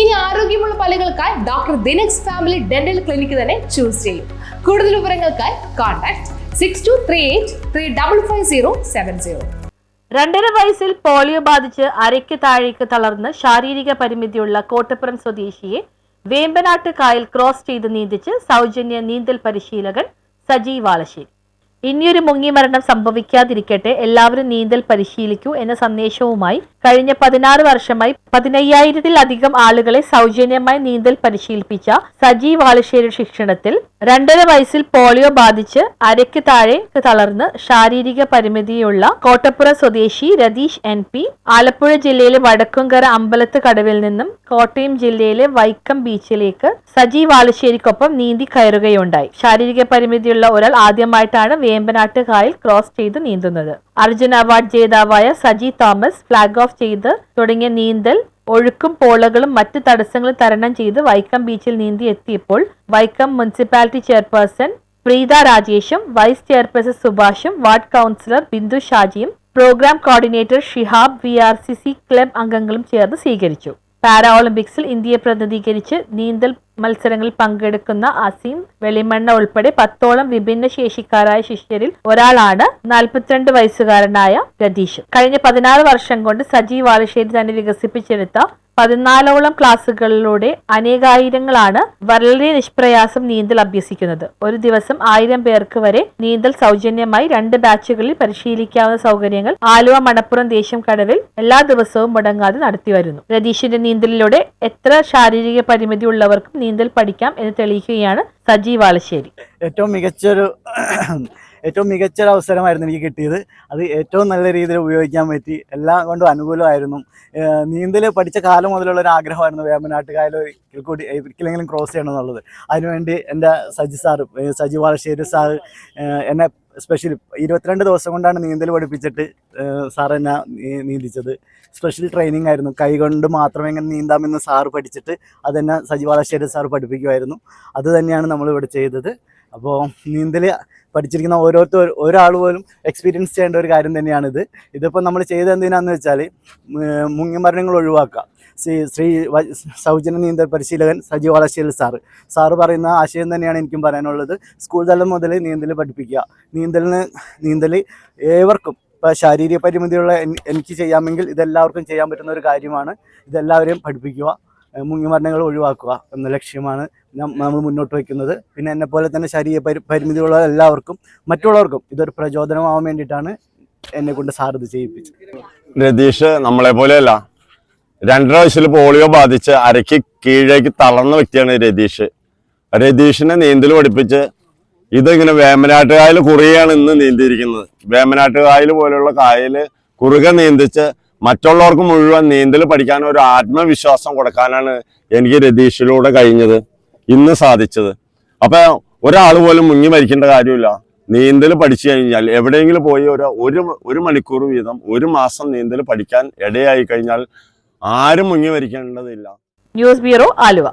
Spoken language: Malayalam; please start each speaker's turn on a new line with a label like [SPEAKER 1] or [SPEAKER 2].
[SPEAKER 1] ഇനി ആരോഗ്യമുള്ള പല്ലുകൾക്കായി doctor Dinex family dental clinic തന്നെ ചൂസ് ചെയ്യും. കൂടുതൽ വിവരങ്ങൾക്കായി contact six two three eight three double five zero seven zero
[SPEAKER 2] രണ്ടര വയസ്സിൽ പോളിയോ ബാധിച്ച് അരയ്ക്ക് താഴേക്ക് തളർന്ന് ശാരീരിക പരിമിതിയുള്ള കോട്ടപ്പുറം സ്വദേശിയെ വേമ്പനാട്ട് കായൽ ക്രോസ് ചെയ്ത് നീന്തിച്ച് സൗജന്യ നീന്തൽ പരിശീലകൻ സജീവ് വാളശ്ശേരി. ഇനിയൊരു മുങ്ങിമരണം സംഭവിക്കാതിരിക്കട്ടെ എല്ലാവരും നീന്തൽ പരിശീലിക്കൂ എന്ന സന്ദേശവുമായി കഴിഞ്ഞ പതിനാറ് വർഷമായി പതിനയ്യായിരത്തിലധികം ആളുകളെ സൗജന്യമായി നീന്തൽ പരിശീലിപ്പിച്ച സജി വാളശ്ശേരി ശിക്ഷണത്തിൽ രണ്ടര വയസ്സിൽ പോളിയോ ബാധിച്ച് അരയ്ക്ക് താഴെ തളർന്ന് ശാരീരിക പരിമിതിയുള്ള കോട്ടപ്പുറ സ്വദേശി രതീഷ് എൻ പി ആലപ്പുഴ ജില്ലയിലെ വടക്കുംകര അമ്പലത്ത് കടവിൽ നിന്നും കോട്ടയം ജില്ലയിലെ വൈക്കം ബീച്ചിലേക്ക് സജി വാളശ്ശേരിക്കൊപ്പം നീന്തി കയറുകയുണ്ടായി. ശാരീരിക പരിമിതിയുള്ള ഒരാൾ ആദ്യമായിട്ടാണ് വേമ്പനാട്ട് കായൽ ക്രോസ് ചെയ്ത് നീന്തുന്നത്. അർജുന അവാർഡ് ജേതാവായ സജി തോമസ് ഫ്ലാഗ് ഓഫ് ചെയ്ത് തുടങ്ങിയ നീന്തൽ ഒഴുക്കും പോളകളും മറ്റ് തടസ്സങ്ങളും തരണം ചെയ്ത് വൈക്കം ബീച്ചിൽ നീന്തി എത്തിയപ്പോൾ വൈക്കം മുനിസിപ്പാലിറ്റി ചെയർപേഴ്സൺ പ്രീത രാജേഷും വൈസ് ചെയർപേഴ്സൺ സുഭാഷും ward councillor Bindu ഷാജിയും program coordinator Shihab V R C C club അംഗങ്ങളും ചേർന്ന് സ്വീകരിച്ചു. പാരാ ഒളിമ്പിക്സിൽ ഇന്ത്യയെ പ്രതിനിധീകരിച്ച് നീന്തൽ മത്സരങ്ങളിൽ പങ്കെടുക്കുന്ന അസീം വെളിമണ്ണ ഉൾപ്പെടെ പത്തോളം വിഭിന്ന ശേഷിക്കാരായ ശിഷ്യരിൽ ഒരാളാണ് നാൽപ്പത്തിരണ്ട് വയസ്സുകാരനായ രതീഷ് കഴിഞ്ഞ പതിനാറ് വർഷം കൊണ്ട് സജീവ് വാലശ്ശേരി തന്നെ വികസിപ്പിച്ചെടുത്ത പതിനാലോളം ക്ലാസ്സുകളിലൂടെ അനേകായിരങ്ങളാണ് വളരെ നിഷ്പ്രയാസം നീന്തൽ അഭ്യസിക്കുന്നത്. ഒരു ദിവസം ആയിരം പേർക്ക് വരെ നീന്തൽ സൗജന്യമായി രണ്ട് ബാച്ചുകളിൽ പരിശീലിക്കാവുന്ന സൗകര്യങ്ങൾ ആലുവ മണപ്പുറം ദേശം കടവിൽ എല്ലാ ദിവസവും മുടങ്ങാതെ നടത്തിവരുന്നു രതീഷിന്റെ നീന്തലിലൂടെ എത്ര ശാരീരിക പരിമിതി ഉള്ളവർക്കും നീന്തൽ പഠിക്കാം എന്ന് തെളിയിക്കുകയാണ് സജീവ് വാളശ്ശേരി
[SPEAKER 3] ഏറ്റവും മികച്ചൊരു ഏറ്റവും മികച്ച ഒരു അവസരമായിരുന്നു എനിക്ക് കിട്ടിയത്. അത് ഏറ്റവും നല്ല രീതിയിൽ ഉപയോഗിക്കാൻ പറ്റി. എല്ലാം കൊണ്ടും അനുകൂലമായിരുന്നു. നീന്തൽ പഠിച്ച കാലം മുതലുള്ള ഒരു ആഗ്രഹമായിരുന്നു വേമ്പനാട്ടുകായൽ ഒരിക്കൽ കൂടി ഒരിക്കലെങ്കിലും ക്രോസ് ചെയ്യണം എന്നുള്ളത്. അതിനുവേണ്ടി എന്റെ സജി സാറ് സജി വാളശ്ശേരി സാർ എന്നെ സ്പെഷ്യലി ഇരുപത്തിരണ്ട് ദിവസം കൊണ്ടാണ് നീന്തൽ പഠിപ്പിച്ചിട്ട് സാർ എന്നെ നീന്തിച്ചത്. സ്പെഷ്യൽ ട്രെയിനിങ് ആയിരുന്നു. കൈ കൊണ്ട് മാത്രമേ എങ്ങനെ നീന്താമെന്ന് സാറ് പഠിച്ചിട്ട് അതെന്നെ സജി വാളശ്ശേരി സാർ പഠിപ്പിക്കുമായിരുന്നു. അത് തന്നെയാണ് നമ്മളിവിടെ ചെയ്തത്. അപ്പോൾ നീന്തൽ പഠിച്ചിരിക്കുന്ന ഓരോരുത്തർ ഒരാൾ പോലും എക്സ്പീരിയൻസ് ചെയ്യേണ്ട ഒരു കാര്യം തന്നെയാണിത്. ഇതിപ്പോൾ നമ്മൾ ചെയ്തത് എന്തിനാന്ന് വെച്ചാൽ മുങ്ങിമരണങ്ങൾ ഒഴിവാക്കുക. ശ്രീ ശ്രീ സൗജന്യ നീന്തൽ പരിശീലകൻ സജീവ് വളശ്ശേരി സാറ് സാറ് പറയുന്ന ആശയം തന്നെയാണ് എനിക്കും പറയാനുള്ളത്. സ്കൂൾ തലം മുതൽ നീന്തൽ പഠിപ്പിക്കുക. നീന്തലിന് നീന്തൽ ഏവർക്കും ഇപ്പോൾ ശാരീരിക പരിമിതിയുള്ള എനിക്ക് ചെയ്യാമെങ്കിൽ ഇതെല്ലാവർക്കും ചെയ്യാൻ പറ്റുന്ന ഒരു കാര്യമാണ്. ഇതെല്ലാവരെയും പഠിപ്പിക്കുക. മുങ്ങിമരണങ്ങൾ ഒഴിവാക്കുക എന്ന ലക്ഷ്യമാണ് നമ്മൾ മുന്നോട്ട് വയ്ക്കുന്നത്. പിന്നെ എന്നെ പോലെ തന്നെ ശരീര പരി പരിമിതിയുള്ള എല്ലാവർക്കും മറ്റുള്ളവർക്കും ഇതൊരു പ്രചോദനമാവാൻ വേണ്ടിയിട്ടാണ് എന്നെ കൊണ്ട് സാർ ഇത് ചെയ്യിപ്പിച്ചത്.
[SPEAKER 4] രതീഷ് നമ്മളെ പോലെയല്ല. രണ്ടര വയസ്സിൽ പോളിയോ ബാധിച്ച് അരയ്ക്ക് കീഴേക്ക് തളർന്ന വ്യക്തിയാണ് രതീഷ്. രതീഷിനെ നീന്തൽ പഠിപ്പിച്ച് ഇതിങ്ങനെ വേമനാട്ടുകായൽ കുറുകയാണ് ഇന്ന് നീന്തിയിരിക്കുന്നത്. വേമനാട്ടുകായൽ പോലെയുള്ള കായൽ കുറുകെ നീന്തിച്ച് മറ്റുള്ളവർക്ക് മുഴുവൻ നീന്തൽ പഠിക്കാൻ ഒരു ആത്മവിശ്വാസം കൊടുക്കാനാണ് എനിക്ക് രതീഷിലൂടെ കഴിഞ്ഞത് ഇന്ന് സാധിച്ചത്. അപ്പൊ ഒരാൾ പോലും മുങ്ങി മരിക്കേണ്ട കാര്യമില്ല. നീന്തൽ പഠിച്ചു കഴിഞ്ഞാൽ എവിടെയെങ്കിലും പോയി ഒരു ഒരു മണിക്കൂർ വീതം ഒരു മാസം നീന്തൽ പഠിക്കാൻ ഇടയായി കഴിഞ്ഞാൽ ആരും മുങ്ങി മരിക്കേണ്ടതില്ല.
[SPEAKER 2] News bureau Aluva.